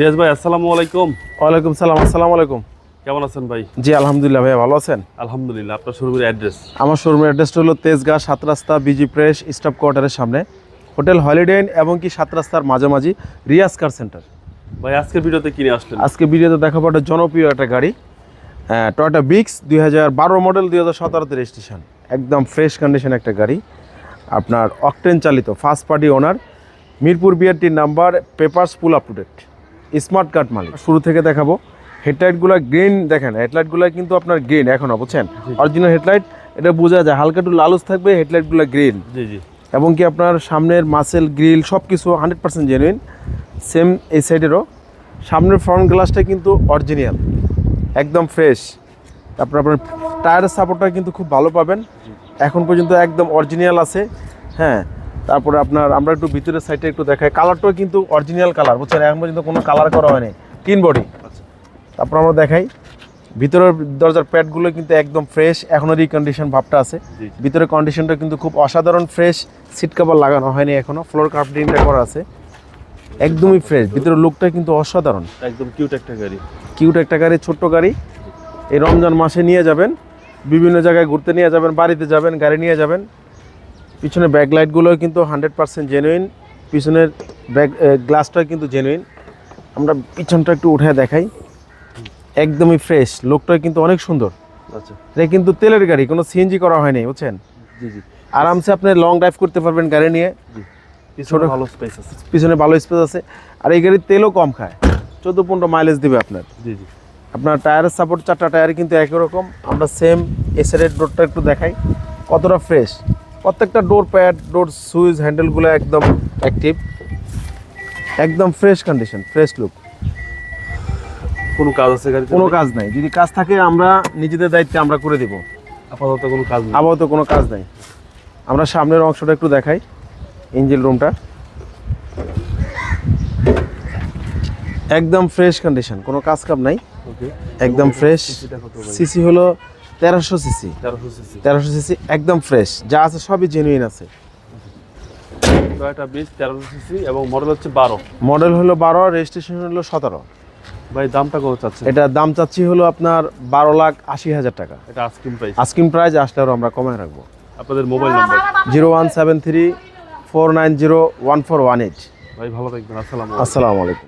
রিয়াজ ভাই আসসালামু আলাইকুম। ওয়ালাইকুম সালাম আসসালামু আলাইকুম। কেমন আছেন ভাই? জি আলহামদুলিল্লাহ ভাইয়া ভালো আছেন? আলহামদুলিল্লাহ আপনার শোরুমের অ্যাড্রেস। আমার শোরুমের অ্যাড্রেসটা হলো তেজগাঁ সাত রাস্তা বিজি প্রেস স্টাফ কোয়ার্টারের সামনে। হোটেল হলিডে ইন এবং কি সাত রাস্তার মাঝামাঝি রিয়াজ কার সেন্টার। ভাই আজকের ভিডিওতে কিনে আসলেন? আজকে ভিডিওতে দেখাবো একটা জনপ্রিয় একটা গাড়ি টয়টা বিক্স দুই হাজার বারো মডেল দুই হাজার সতেরোতে রেজিস্ট্রেশন একদম ফ্রেশ কন্ডিশন একটা গাড়ি। আপনার অকটেন চালিত first party owner Mirpur বিআরটির number papers full up to date smart card মালিক। শুরু থেকে দেখাবো। হেডলাইটগুলো গ্রিন দেখেন হেডলাইটগুলো কিন্তু আপনার গ্রিন এখনও বুঝছেন? অরিজিনাল হেডলাইট এটা বোঝা যায় হালকা একটু লালুস থাকবে হেডলাইটগুলো গ্রিন। জি জি। এবং কি আপনার সামনের মাসেল গ্রিল সব কিছু হান্ড্রেড পার্সেন্ট জেনুইন সেম এই সাইডেরও সামনের ফ্রন্ট গ্লাসটা কিন্তু অরিজিনাল একদম ফ্রেশ তারপর আপনার টায়ারের সাপোর্টটা কিন্তু খুব ভালো পাবেন। এখন পর্যন্ত একদম অরিজিনাল আছে। হ্যাঁ তারপরে আপনার আমরা একটু ভিতরের সাইডে একটু দেখাই। কালারটাও কিন্তু অরিজিনাল কালার বুঝছেন? এখন পর্যন্ত কোনো কালার করা হয়নি। তিন বডি আচ্ছা। তারপর আমরা দেখাই। ভিতরের দরজার প্যাডগুলো কিন্তু একদম ফ্রেশ এখনও রিকন্ডিশন ভাবটা আছে। ভিতরের কন্ডিশনটা কিন্তু খুব অসাধারণ ফ্রেশ সিট কাভার লাগানো হয়নি এখনও ফ্লোর কার্পেটিংটা করা আছে। একদমই ফ্রেশ ভিতরের লুকটা কিন্তু অসাধারণ। একদম কিউট একটা গাড়ি। কিউট একটা গাড়ি ছোট্ট গাড়ি। এই রমজান মাসে নিয়ে যাবেন বিভিন্ন জায়গায় ঘুরতে নিয়ে যাবেন বাড়িতে যাবেন গাড়ি নিয়ে যাবেন। পিছনে ব্যাক লাইটগুলো কিন্তু হান্ড্রেড পার্সেন্ট জেনুইন পিছনের ব্যাক গ্লাসটা কিন্তু জেনুইন আমরা পিছনটা একটু উঠে দেখাই। একদমই ফ্রেশ লোকটা কিন্তু অনেক সুন্দর। আচ্ছা। এটা কিন্তু তেলের গাড়ি কোনো সিএনজি করা হয়নি বুঝছেন? জি জি। আরামসে আপনি লং ড্রাইভ করতে পারবেন গাড়ি নিয়ে। পিছনে ভালো স্পেস আছে। পিছনে ভালো স্পেস আছে। আর এই গাড়ির তেলও কম খায়। চোদ্দ পনেরো মাইলেজ দেবে আপনার। জি জি। আপনার টায়ারের সাপোর্ট চারটা টায়ার কিন্তু একই রকম। আমরা সেম এসের রোডটা একটু দেখাই। কতটা ফ্রেশ প্রত্যেকটা ডোর প্যাড ডোর সুইচ হ্যান্ডেলগুলো একদম অ্যাক্টিভ একদম ফ্রেশ কন্ডিশন ফ্রেশ লুক কোনো কাজ আছে গাড়িতে? কোনো কাজ নাই। যদি কাজ থাকে আমরা নিজেদের দায়িত্বে আমরা করে দেব। আপাতত কোনো কাজ নেই। আপাতত কোনো কাজ নাই। আমরা সামনের অংশটা একটু দেখাই ইঞ্জিন রুমটা একদম ফ্রেশ কন্ডিশন কোনো কাজ কাম নাই। একদম ফ্রেশ সিসি হলো তেরোশো সিসি। তেরোশো সিসি। একদম ফ্রেশ যা আছে সবই জেনুইন আছে। টয়টা বিশ তেরোশো সিসি এবং মডেল হচ্ছে বারো। মডেল হলো বারো রেজিস্ট্রেশন হলো সতেরো। ভাই দামটা কত চাচ্ছেন? এটার দাম চাচ্ছি হলো আপনার বারো লাখ আশি হাজার টাকা। এটা আস্কিং প্রাইস আস্কিং প্রাইস আসলে আরও আমরা কমে রাখব। আপনাদের mobile number zero one seven three four nine zero one four one eight. ভাই ভালো থাকবেন। আসসালামু আসসালামু আলাইকুম।